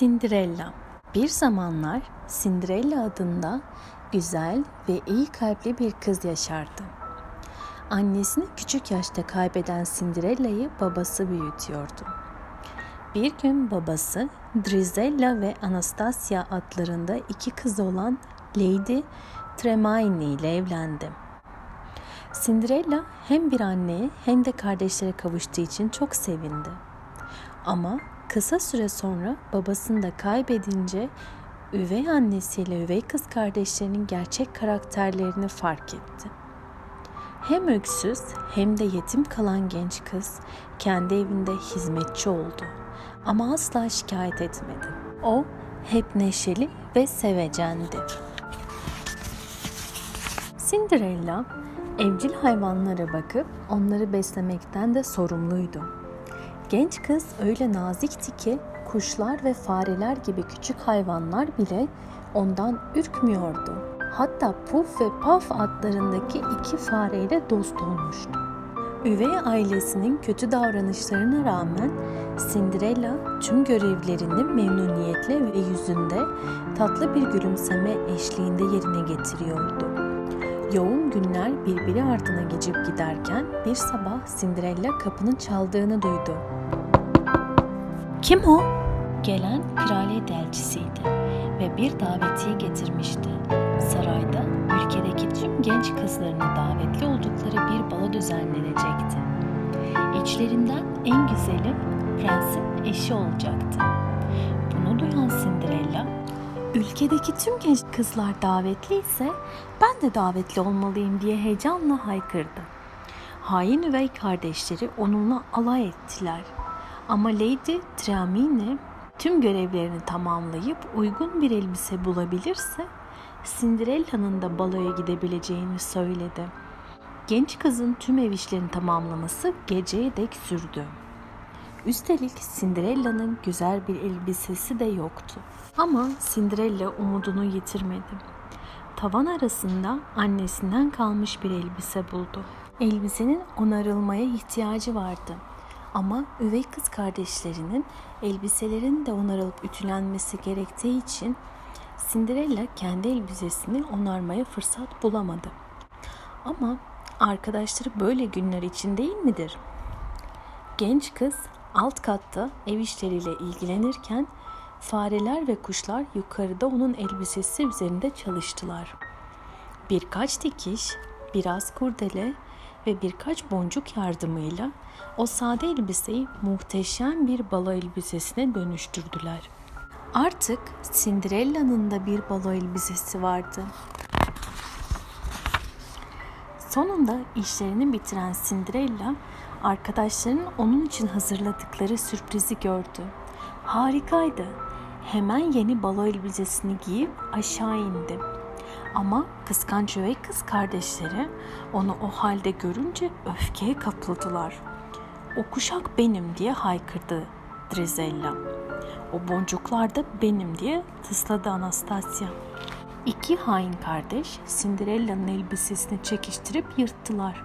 Cinderella Bir zamanlar Cinderella adında güzel ve iyi kalpli bir kız yaşardı. Annesini küçük yaşta kaybeden Cinderella'yı babası büyütüyordu. Bir gün babası Drizella ve Anastasia adlarında iki kızı olan Lady Tremaine ile evlendi. Cinderella hem bir anneye hem de kardeşlere kavuştuğu için çok sevindi. Ama kısa süre sonra babasını da kaybedince üvey annesiyle üvey kız kardeşlerinin gerçek karakterlerini fark etti. Hem öksüz hem de yetim kalan genç kız kendi evinde hizmetçi oldu ama asla şikayet etmedi. O hep neşeli ve sevecendi. Cinderella evcil hayvanlara bakıp onları beslemekten de sorumluydu. Genç kız öyle nazikti ki kuşlar ve fareler gibi küçük hayvanlar bile ondan ürkmüyordu. Hatta Puff ve Puff adlarındaki iki fareyle dost olmuştu. Üvey ailesinin kötü davranışlarına rağmen Cinderella tüm görevlerini memnuniyetle ve yüzünde tatlı bir gülümseme eşliğinde yerine getiriyordu. Yoğun günler birbiri ardına geçip giderken bir sabah Cinderella kapının çaldığını duydu. Kim o? Gelen kraliyet elçisiydi ve bir davetiye getirmişti. Sarayda ülkedeki tüm genç kızlarına davetli oldukları bir balo düzenlenecekti. İçlerinden en güzeli prensin eşi olacaktı. Bunu duyan Cinderella, ülkedeki tüm genç kızlar davetli ise ben de davetli olmalıyım diye heyecanla haykırdı. Hain üvey kardeşleri onunla alay ettiler. Ama Lady Tremaine tüm görevlerini tamamlayıp uygun bir elbise bulabilirse Cinderella'nın da baloya gidebileceğini söyledi. Genç kızın tüm ev işlerini tamamlaması geceye dek sürdü. Üstelik Cinderella'nın güzel bir elbisesi de yoktu. Ama Cinderella umudunu yitirmedi. Tavan arasında annesinden kalmış bir elbise buldu. Elbisenin onarılmaya ihtiyacı vardı. Ama üvey kız kardeşlerinin elbiselerin de onarılıp ütülenmesi gerektiği için Cinderella kendi elbisesini onarmaya fırsat bulamadı. Ama arkadaşları böyle günler için değil midir? Genç kız alt katta ev işleriyle ilgilenirken fareler ve kuşlar yukarıda onun elbisesi üzerinde çalıştılar. Birkaç dikiş, biraz kurdele ve birkaç boncuk yardımıyla o sade elbiseyi muhteşem bir balo elbisesine dönüştürdüler. Artık Cinderella'nın da bir balo elbisesi vardı. Sonunda işlerini bitiren Cinderella, arkadaşlarının onun için hazırladıkları sürprizi gördü. Harikaydı. Hemen yeni balo elbisesini giyip aşağı indi. Ama kıskanç üvey kız kardeşleri onu o halde görünce öfkeye kapıldılar. O kuşak benim diye haykırdı Drizella. O boncuklar da benim diye tısladı Anastasia. İki hain kardeş Cinderella'nın elbisesini çekiştirip yırttılar.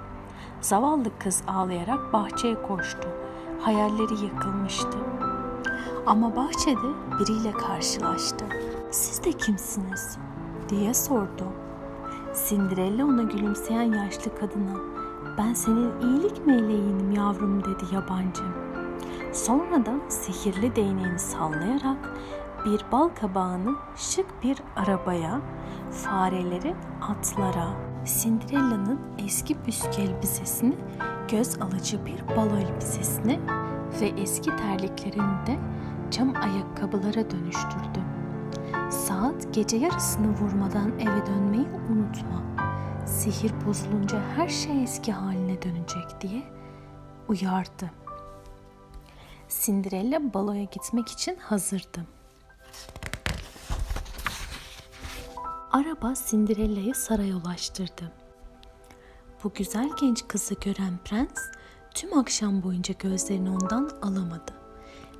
Zavallı kız ağlayarak bahçeye koştu. Hayalleri yıkılmıştı. Ama bahçede biriyle karşılaştı. Siz de kimsiniz? diye sordu. Cinderella ona gülümseyen yaşlı kadına ben senin iyilik meleğinim yavrum dedi yabancı. Sonra da sihirli değneğini sallayarak bir bal kabağını şık bir arabaya, fareleri atlara, Cinderella'nın eski püskü elbisesini göz alıcı bir balo elbisesine ve eski terliklerini de cam ayakkabılara dönüştürdü. Saat gece yarısını vurmadan eve dönmeyi unutma. Sihir bozulunca her şey eski haline dönecek diye uyardı. Cinderella baloya gitmek için hazırdı. Araba Cinderella'yı saraya ulaştırdı. Bu güzel genç kızı gören prens tüm akşam boyunca gözlerini ondan alamadı.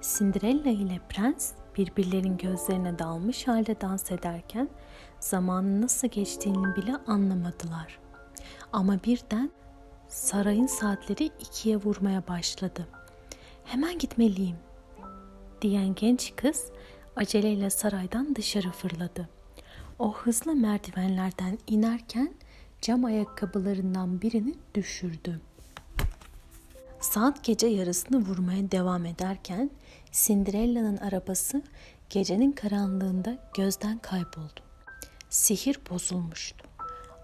Cinderella ile prens birbirlerin gözlerine dalmış halde dans ederken zamanın nasıl geçtiğini bile anlamadılar. Ama birden sarayın saatleri ikiye vurmaya başladı. Hemen gitmeliyim diyen genç kız aceleyle saraydan dışarı fırladı. O hızlı merdivenlerden inerken cam ayakkabılarından birini düşürdü. Saat gece yarısını vurmaya devam ederken Cinderella'nın arabası gecenin karanlığında gözden kayboldu. Sihir bozulmuştu.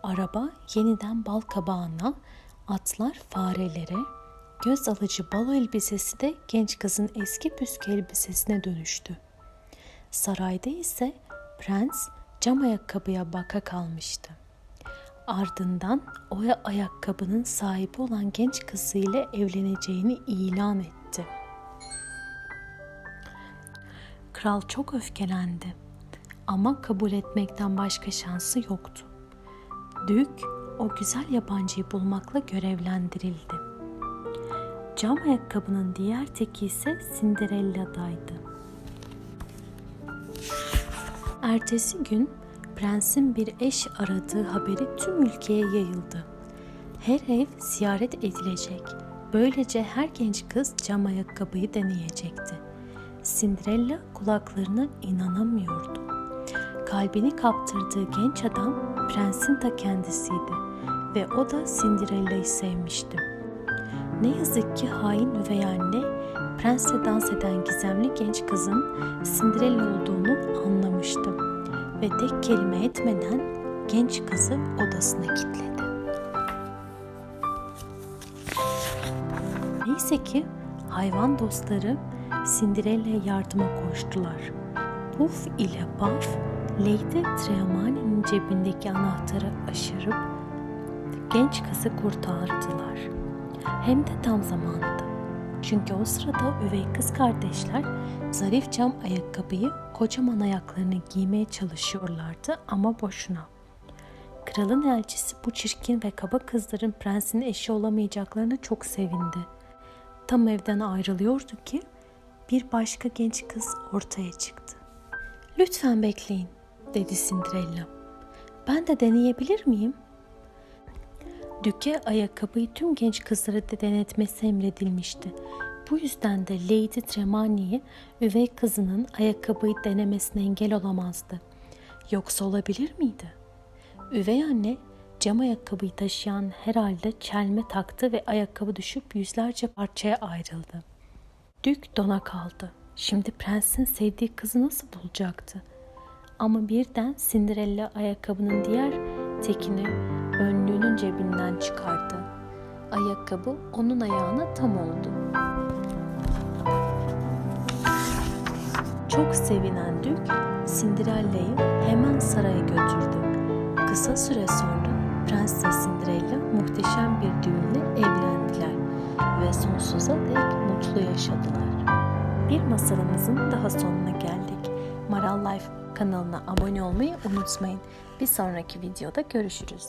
Araba yeniden bal kabağına, atlar farelere, göz alıcı balo elbisesi de genç kızın eski püskü elbisesine dönüştü. Sarayda ise prens cam ayakkabıya baka kalmıştı. Ardından o ayakkabının sahibi olan genç kızıyla evleneceğini ilan etti. Kral çok öfkelendi ama kabul etmekten başka şansı yoktu. Dük o güzel yabancıyı bulmakla görevlendirildi. Cam ayakkabının diğer teki ise Cinderella'daydı. Ertesi gün prensin bir eş aradığı haberi tüm ülkeye yayıldı. Her ev ziyaret edilecek. Böylece her genç kız cam ayakkabıyı deneyecekti. Cinderella kulaklarına inanamıyordu. Kalbini kaptırdığı genç adam prensin ta kendisiydi ve o da Cinderella'yı sevmişti. Ne yazık ki hain üvey anne prensle dans eden gizemli genç kızın Cinderella olduğunu anlamıştı ve tek kelime etmeden genç kızı odasına kilitledi. Neyse ki hayvan dostları Cinderella'ya yardıma koştular. Puff ile Puff, Lady Treemane'nin cebindeki anahtarı aşırıp genç kızı kurtardılar. Hem de tam zamanında. Çünkü o sırada üvey kız kardeşler zarif cam ayakkabıyı kocaman ayaklarını giymeye çalışıyorlardı ama boşuna. Kralın elçisi bu çirkin ve kaba kızların prensin eşi olamayacaklarına çok sevindi. Tam evden ayrılıyordu ki bir başka genç kız ortaya çıktı. Lütfen bekleyin, dedi Cinderella. Ben de deneyebilir miyim? Düke ayakkabıyı tüm genç kızlara da denetmesi emredilmişti. Bu yüzden de Lady Tremane'ye üvey kızının ayakkabıyı denemesine engel olamazdı. Yoksa olabilir miydi? Üvey anne cam ayakkabıyı taşıyan herhalde çelme taktı ve ayakkabı düşüp yüzlerce parçaya ayrıldı. Dük dona kaldı. Şimdi prensin sevdiği kızı nasıl bulacaktı? Ama birden Cinderella ayakkabının diğer tekini önlüğünün cebinden çıkardı. Ayakkabı onun ayağına tam oldu. Çok sevinen Dük, Cinderella'yı hemen saraya götürdü. Kısa süre sonra Prens ve Cinderella muhteşem bir düğünle evlendiler ve sonsuza dek mutlu yaşadılar. Bir masalımızın daha sonuna geldik. Maral Life kanalına abone olmayı unutmayın. Bir sonraki videoda görüşürüz.